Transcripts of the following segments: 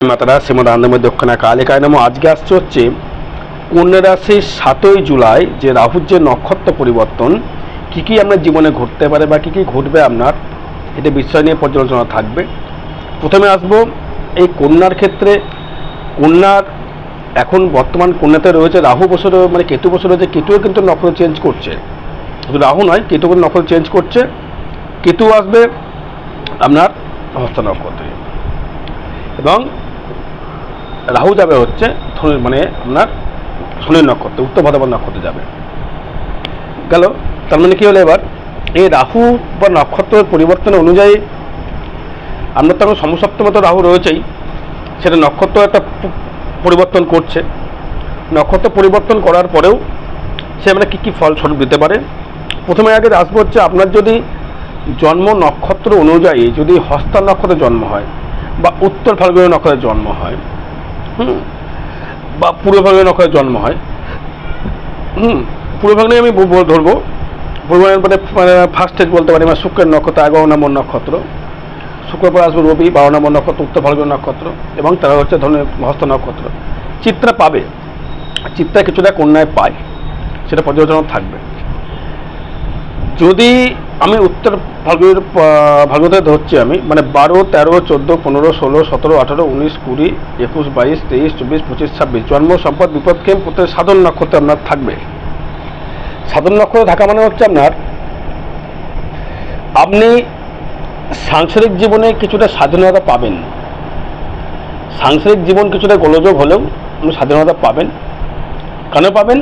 মাতারা শ্রীমদ আনন্দময় দক্ষিণা কালিকায় নাম আজকে আসছে হচ্ছে কন্যা রাশির সাতই জুলাই, যে রাহুর যে নক্ষত্র পরিবর্তন, কি কি আপনার জীবনে ঘটতে পারে বা কি কি ঘটবে আপনার, এটা বিষয় নিয়ে পর্যালোচনা থাকবে। প্রথমে আসব, এই কন্যার ক্ষেত্রে, কন্যার এখন বর্তমান কন্যাতে রয়েছে রাহু বছরে মানে কেতু বছর রয়েছে, কেতুও কিন্তু নক্ষত্র চেঞ্জ করছে। শুধু রাহু নয় কেতু কিন্তু নক্ষত্র চেঞ্জ করছে। কেতু আসবে আপনার হস্ত নক্ষত্রে এবং রাহু যাবে হচ্ছে মানে আপনার শনির নক্ষত্রে, উত্তর ভাদ্রপদ নক্ষত্রে যাবে। গেল, তার মানে কি হলো এবার? এই রাহু বা নক্ষত্রের পরিবর্তন অনুযায়ী আপনার তখন সমসপ্তমত রাহু রয়েছেই, সেটা নক্ষত্র একটা পরিবর্তন করছে। নক্ষত্র পরিবর্তন করার পরেও সে আমরা কী কী ফলস্বরূপ দিতে পারে? প্রথমে আগে আসব হচ্ছে আপনার যদি জন্ম নক্ষত্র অনুযায়ী যদি হস্তা নক্ষত্রে জন্ম হয় বা উত্তর ফাল্গুনী নক্ষত্রে জন্ম হয় হুম। বা পূর্ব ফাল্গুনী নক্ষত্রে জন্ম হয়। হুম, পূর্ব নিয়ে আমি ধরবো। পূর্ব মানে মানে ফার্স্ট স্টেজ বলতে পারি মানে শুক্রের নক্ষত্র এগারো নম্বর নক্ষত্র। শুক্র পর আসবে রবি, বারো নম্বর নক্ষত্র, উত্তর ফাল্গুনী নক্ষত্র, এবং তারা হচ্ছে ধরনের হস্ত নক্ষত্র। চিত্রা পাবে। চিত্রা কিছুটা কন্যায় পায়। সেটা পর্যালোচনা থাকবে। যদি আমি উত্তর ভাগের ভাগ্যতে ধরছি আমি। মানে বারো, তেরো, চোদ্দ, পনেরো, ষোলো, সতেরো, আঠারো, উনিশ, কুড়ি, একুশ, বাইশ, তেইশ, চব্বিশ, পঁচিশ, ছাব্বিশ। জন্ম, সম্পদ, বিপদ কেম প্রত্যেক সাধন নক্ষত্রে আপনার থাকবে। সাধন নক্ষত্রে থাকা মানে হচ্ছে আপনার, আপনি সাংসারিক জীবনে কিছুটা স্বাধীনতা পাবেন। সাংসারিক জীবন কিছুটা গোলযোগ হলেও আপনি স্বাধীনতা পাবেন। কেন পাবেন?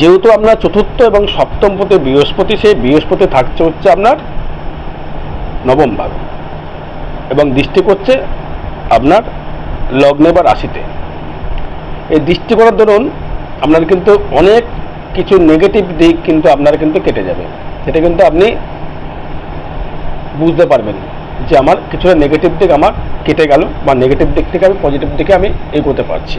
যেহেতু আপনার চতুর্থ এবং সপ্তম পথে বৃহস্পতি, সেই বৃহস্পতি থাকছে হচ্ছে আপনার নবম ভাগ এবং দৃষ্টি করছে আপনার লগ্নে বা রাশিতে। এই দৃষ্টি করার দরুন আপনার কিন্তু অনেক কিছু নেগেটিভ দিক কিন্তু আপনার কিন্তু কেটে যাবে। সেটা কিন্তু আপনি বুঝতে পারবেন যে আমার কিছুটা নেগেটিভ দিক আমার কেটে গেল বা নেগেটিভ দিক থেকে আমি পজিটিভ দিকে আমি এগোতে পারছি।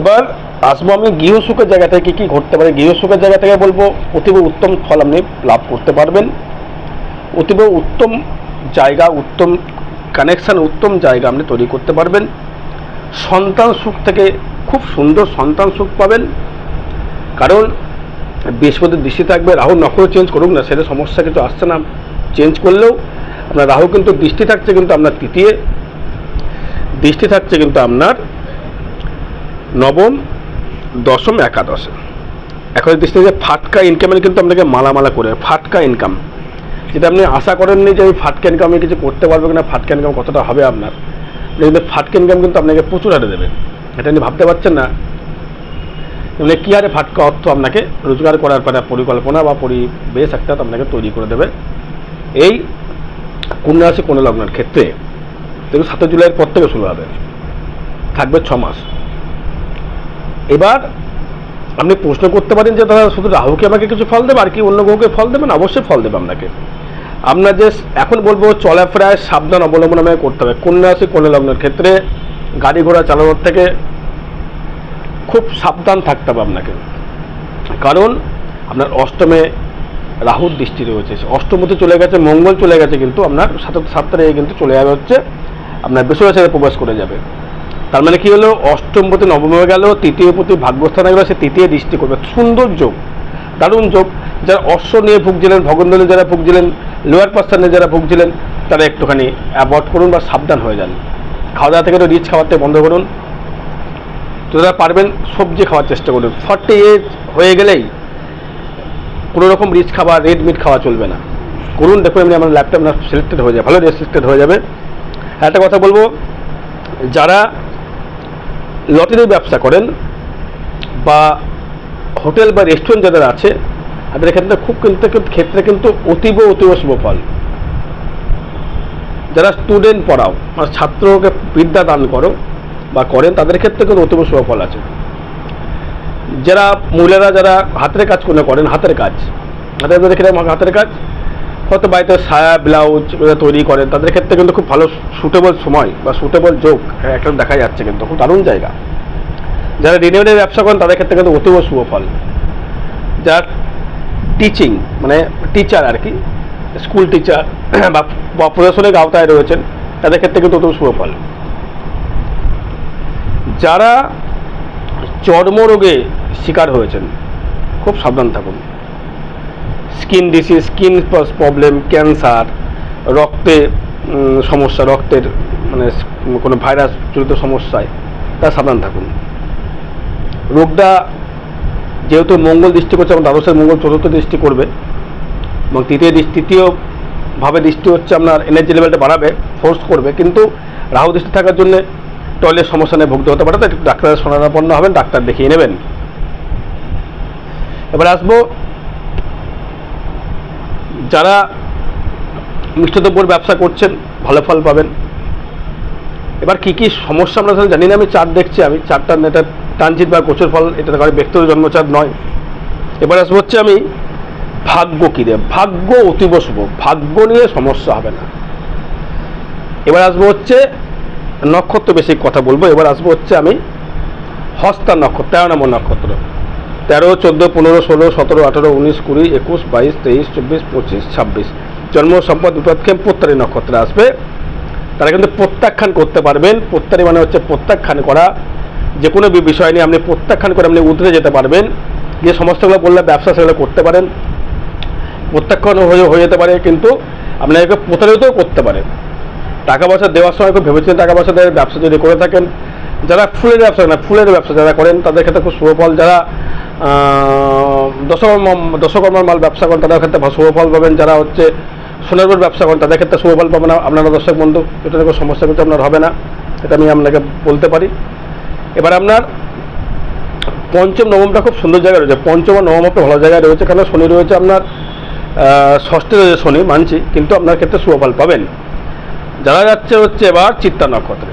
এবার আসব আমি গৃহসুখের জায়গা থেকে কী ঘটতে পারে? গৃহসুখের জায়গা থেকে বলব, অতীব উত্তম ফল আপনি লাভ করতে পারবেন। অতীব উত্তম জায়গা, উত্তম কানেকশান উত্তম জায়গা আপনি তৈরি করতে পারবেন। সন্তান সুখ থেকে খুব সুন্দর সন্তান সুখ পাবেন। কারণ বৃহস্পতির দৃষ্টি থাকবে রাহু নক্ষত্র চেঞ্জ করুক না, সেটা সমস্যা কিছু আসছে না। চেঞ্জ করলেও আপনার রাহু কিন্তু দৃষ্টি থাকছে কিন্তু আপনার তৃতীয়। দৃষ্টি থাকছে কিন্তু আপনার নবম। দশম একাদশে। এখন দৃষ্টি যে ফাটকা ইনকামের কিন্তু আপনাকে মালামালা করে, ফাটকা ইনকাম যেটা আপনি আশা করেননি যে আমি ফাটকা ইনকাম আমি কিছু করতে পারব কিনা, ফাটকা ইনকাম কতটা হবে আপনার? কিন্তু ফাটকা ইনকাম কিন্তু আপনাকে প্রচুর হারে দেবে। এটা আপনি ভাবতে পারছেন না। মানে কী হারে ফাটকা অর্থ আপনাকে রোজগার করার পরে পরিকল্পনা বা পরিবেশ একটা আপনাকে তৈরি করে দেবে? এই কন্যা রাশি কোনো লগ্নের ক্ষেত্রে সাতই জুলাইয়ের পর থেকে শুরু হবে। থাকবে ছ মাস এবার আপনি প্রশ্ন করতে পারেন যে, দাদা, শুধু রাহুকে আমাকে কিছু ফল দেবে আর কি অন্য গ্রহকে ফল দেবেন অবশ্যই ফল দেবে আপনাকে। আপনার যে এখন বলব চলাফেরায় সাবধান অবলম্বন আমাকে করতে হবে। কন্যা রাশি কন্যা লগ্নের ক্ষেত্রে গাড়ি ঘোড়া চালানোর থেকে খুব সাবধান থাকতে হবে আপনাকে। কারণ আপনার অষ্টমে রাহুর দৃষ্টি রয়েছে। অষ্টমতে চলে গেছে, মঙ্গল চলে গেছে কিন্তু আপনার সাত সাত তারিখে কিন্তু চলে যাবে হচ্ছে, আপনার বেসরকারি প্রবেশ করে যাবে। তার মানে কি হলো? অষ্টম প্রতি নবমে গেল, তৃতীয় প্রতি ভাগ্যস্থানে গেল, সে তৃতীয় দৃষ্টি করবে। সুন্দর যোগ, দারুণ যোগ। যারা অশ্ব নিয়ে ভুগছিলেন, ভগন্দলে যারা ভুগছিলেন, লোয়ার পার্সনে যারা ভুগছিলেন, তারা একটুখানি অ্যাভয়েড করুন বা সাবধান হয়ে যান। খাওয়া দাওয়া থেকে একটু রিচ খাওয়াতে বন্ধ করুন। তো যারা পারবেন, সবজি খাওয়ার চেষ্টা করুন। ফর্টি এজ হয়ে গেলেই কোনো রকম রিচ খাবার, রেড মিট খাওয়া চলবে না। করুন, দেখুন, এমনি আমার ল্যাপটপ আপনার সিলেক্টেড হয়ে যাবে ভালো সিলেক্টেড হয়ে যাবে। একটা কথা বলব, যারা লটারির ব্যবসা করেন বা হোটেল বা রেস্টুরেন্ট যাদের আছে, তাদের ক্ষেত্রে খুব কিন্তু ক্ষেত্রে কিন্তু অতীব অতীব শুভ ফল যারা স্টুডেন্ট পড়াও মানে ছাত্রকে বিদ্যা দান করো বা করেন, তাদের ক্ষেত্রে কিন্তু অতীব শুভ ফল আছে। যারা মহিলারা যারা হাতের কাজ করে করেন, হাতের কাজ। হাতের ক্ষেত্রে হাতের কাজ হয়তো বাড়িতে সায়া ব্লাউজ তৈরি করেন তাদের ক্ষেত্রে কিন্তু খুব ভালো সুটেবল সময় বা সুটেবল যোগ হ্যাঁ, একটা দেখা যাচ্ছে কিন্তু খুব দারুণ জায়গা। যারা রিনিউডের ব্যবসা করেন তাদের ক্ষেত্রে কিন্তু অতীব শুভ ফল। যারা টিচিং মানে টিচার আর কি স্কুল টিচার বা প্রশাসনিক আওতায় রয়েছেন তাদের ক্ষেত্রে কিন্তু অতীব শুভ ফল। যারা চর্মরোগে শিকার হয়েছেন খুব সাবধান থাকুন। Skin disease, skin problem, cancer, রক্তে সমস্যা, রক্তের মানে কোনো ভাইরাস জড়িত সমস্যায় তা সাবধান থাকুন। রোগটা যেহেতু মঙ্গল দৃষ্টি করছে এবং দ্বাদশের মঙ্গল চতুর্থ দৃষ্টি করবে এবং তৃতীয় দৃষ্টি তৃতীয়ভাবে দৃষ্টি হচ্ছে আপনার এনার্জি লেভেলটা বাড়াবে ফোর্স করবে, কিন্তু রাহু দৃষ্টি থাকার জন্য টয়লেট সমস্যা নিয়ে ভুগতে হতে পারে, তো একটু ডাক্তারের শরণাপন্ন হবেন, ডাক্তার দেখিয়ে নেবেন। এবার আসব যারা মিষ্টদ্রব্যর ব্যবসা করছেন, ভালো ফল পাবেন। এবার কি কি সমস্যা আমরা জানি না, আমি চার দেখছি, আমি চারটা এটা টানচিত বা গোচর ফল, এটা কারও ব্যক্তিগত জন্মচাঁদ নয়। এবার আসব হচ্ছে আমি ভাগ্য কী দেব ভাগ্য অতীব শুভ, ভাগ্য নিয়ে সমস্যা হবে না। এবার আসব হচ্ছে নক্ষত্র বেশি কথা বলব, এবার আসব হচ্ছে আমি হস্তা নক্ষত্র, তেরো নম্বর নক্ষত্র। তেরো, চোদ্দ, পনেরো, ষোলো, সতেরো, আঠেরো, উনিশ, কুড়ি, একুশ, বাইশ, তেইশ, চব্বিশ, পঁচিশ, ছাব্বিশ। জন্ম, সম্পদ বিপদক্ষেম প্রত্যারী নক্ষত্রে আসবে। তারা কিন্তু প্রত্যাখ্যান করতে পারবেন। প্রত্যারী মানে হচ্ছে প্রত্যাখ্যান করা। যে কোনো বিষয় নিয়ে আপনি প্রত্যাখ্যান করে আপনি উতরে যেতে পারবেন। যে সমস্তগুলো বললে ব্যবসা সেগুলো করতে পারেন। প্রত্যাখ্যান হয়ে হয়ে যেতে পারে, কিন্তু আপনাকে প্রতারিতও করতে পারে। টাকা পয়সা দেওয়ার সময় খুব ভেবেছেন টাকা পয়সা দেওয়ার ব্যবসা যদি করে থাকেন যারা ফুলের ব্যবসা না ফুলের ব্যবসা যারা করেন তাদের ক্ষেত্রে খুব শুভফল যারা আহ, দশকর্ম দশকর্মার মাল ব্যবসা করেন তাদের ক্ষেত্রে ভালো শুভফল পাবেন। যারা হচ্ছে সোনার উপর ব্যবসা করেন তাদের ক্ষেত্রে শুভফল পাবেন না। আপনারা দর্শক বন্ধু এটা কোনো সমস্যা কিন্তু আপনার হবে না। এটা আমি আপনাকে বলতে পারি। এবার আপনার পঞ্চম নবমটা খুব সুন্দর জায়গায় রয়েছে। পঞ্চম আর নবম আপনার ভালো জায়গায় রয়েছে কারণ শনি রয়েছে আপনার ষষ্ঠে রয়েছে শনি মানছি। কিন্তু আপনার ক্ষেত্রে শুভফল পাবেন। যারা যাচ্ছে হচ্ছে এবার চিত্তা নক্ষত্রে।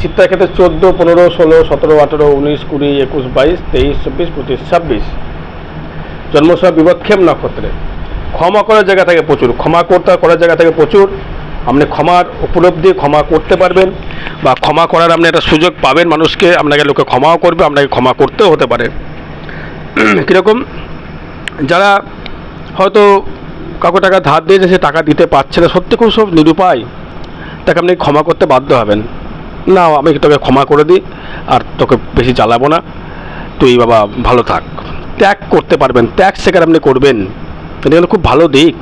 চিত্তার ক্ষেত্রে চোদ্দ, পনেরো, ষোলো, সতেরো, আঠেরো, উনিশ, কুড়ি, একুশ, বাইশ, তেইশ, চব্বিশ, পঁচিশ, ছাব্বিশ। জন্মসভা বিপদক্ষেম নক্ষত্রে। ক্ষমা করার জায়গা থেকে প্রচুর। ক্ষমা করতে করার জায়গা থেকে প্রচুর। আপনি ক্ষমার উপলব্ধি ক্ষমা করতে পারবেন বা ক্ষমা করার আপনি একটা সুযোগ পাবেন মানুষকে। আপনাকে লোকে ক্ষমাও করবে, আপনাকে ক্ষমা করতেও হতে পারে। কীরকম? যারা হয়তো কাউকে টাকা ধার দিয়েছে, সে টাকা দিতে পারছে না, সত্যি খুব সব নিরুপায়। তাকে আপনি ক্ষমা করতে বাধ্য হবেন। না, আমি তোকে ক্ষমা করে দিই আর তোকে বেশি জ্বালাবো না। তুই বাবা ভালো থাক। ত্যাগ করতে পারবেন, ত্যাগ সেখানে আপনি করবেন। এটা খুব ভালো দিক,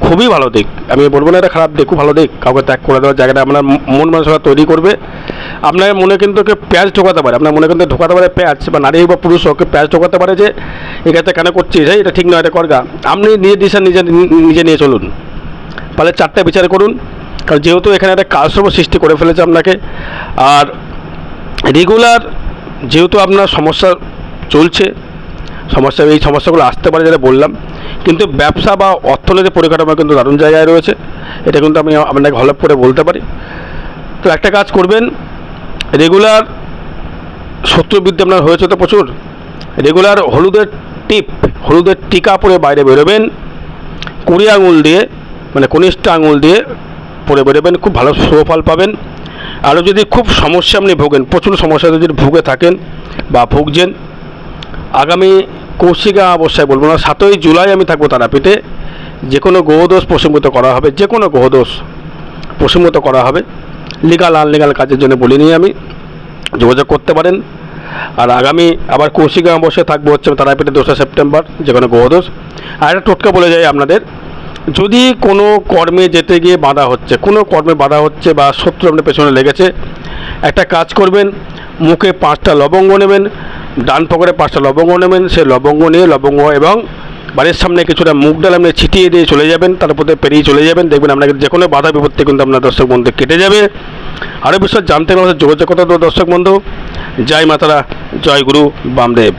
খুবই ভালো দিক। আমি বলব না এটা খারাপ দিক, খুব ভালো দিক। কাউকে ত্যাগ করে দেওয়ার জায়গাটা আপনার মন মানসিকতা তৈরি করবে। আপনার মনে কিন্তু ওকে প্যাঁচ ঢোকাতে পারে, আপনার মনে কিন্তু ঢোকাতে পারে প্যাঁচ বা নারী বা পুরুষ ওকে প্যাঁচ ঢোকাতে পারে যে কাজটা কেন করছিস? এই, এটা ঠিক নয়, এটা করগা আপনি নিজের দিশা নিজে নিজে নিয়ে চলুন। তাহলে চারটে বিচার করুন। কারণ যেহেতু এখানে একটা কালসর্প সৃষ্টি করে ফেলেছে আপনাকে, আর রেগুলার যেহেতু আপনার সমস্যা চলছে, সমস্যা, এই সমস্যাগুলো আসতে পারে যেটা বললাম, কিন্তু ব্যবসা বা অর্থনৈতিক পরিকাঠামো কিন্তু দারুণ জায়গায় রয়েছে, এটা কিন্তু আমি আপনাকে হলপ করে বলতে পারি। তো একটা কাজ করবেন রেগুলার শত্রুবিদ্যা আপনার হয়েছে তো প্রচুর রেগুলার হলুদের টিপ, হলুদের টিকা পরে বাইরে বেরোবেন, কুড়ি আঙুল দিয়ে মানে কনিষ্ঠ আঙুল দিয়ে পরে বেরোবেন, খুব ভালো সুফল পাবেন। আরও যদি খুব সমস্যা আপনি ভোগেন, প্রচুর সমস্যা যদি ভুগে থাকেন বা ভুগছেন, আগামী কৌশিকা অবস্থায় বলব না, সাতই জুলাই আমি থাকব তারাপীঠে। যে কোনো গ্রহদোষ প্রসঙ্গিত করা হবে যে কোনো গ্রহদোষ প্রসঙ্গিত করা হবে। লিগাল, আনলিগাল কাজের জন্য বলিনি আমি, যোগাযোগ করতে পারেন। আর আগামী আবার কৌশিকা অবশ্যই থাকব হচ্ছে তারাপীঠে দোসরা সেপ্টেম্বর যে কোনো গ্রহদোষ আর একটা টোটকা বলে যাই আপনাদের যদি কোনো কর্মে যেতে গিয়ে বাধা হচ্ছে, কোনো কর্মে বাধা হচ্ছে বা শত্রু আপনার পেছনে লেগেছে, একটা কাজ করবেন, মুখে পাঁচটা লবঙ্গ নেবেন, ডান পকেটে পাঁচটা লবঙ্গ নেবেন সেই লবঙ্গ নিয়ে লবঙ্গ এবং বাড়ির সামনে কিছুটা মুখ ডাল আপনি ছিটিয়ে দিয়ে চলে যাবেন, তার উপরে পেরিয়ে চলে যাবেন, দেখবেন আপনাকে যে কোনো বাধা বিপত্তি কিন্তু আপনার দর্শক বন্ধু কেটে যাবে। আরও বিষয় জানতে গেলে যোগাযোগ করতে দর্শক বন্ধু। জয় মাতারা, জয় গুরু, বামদেব।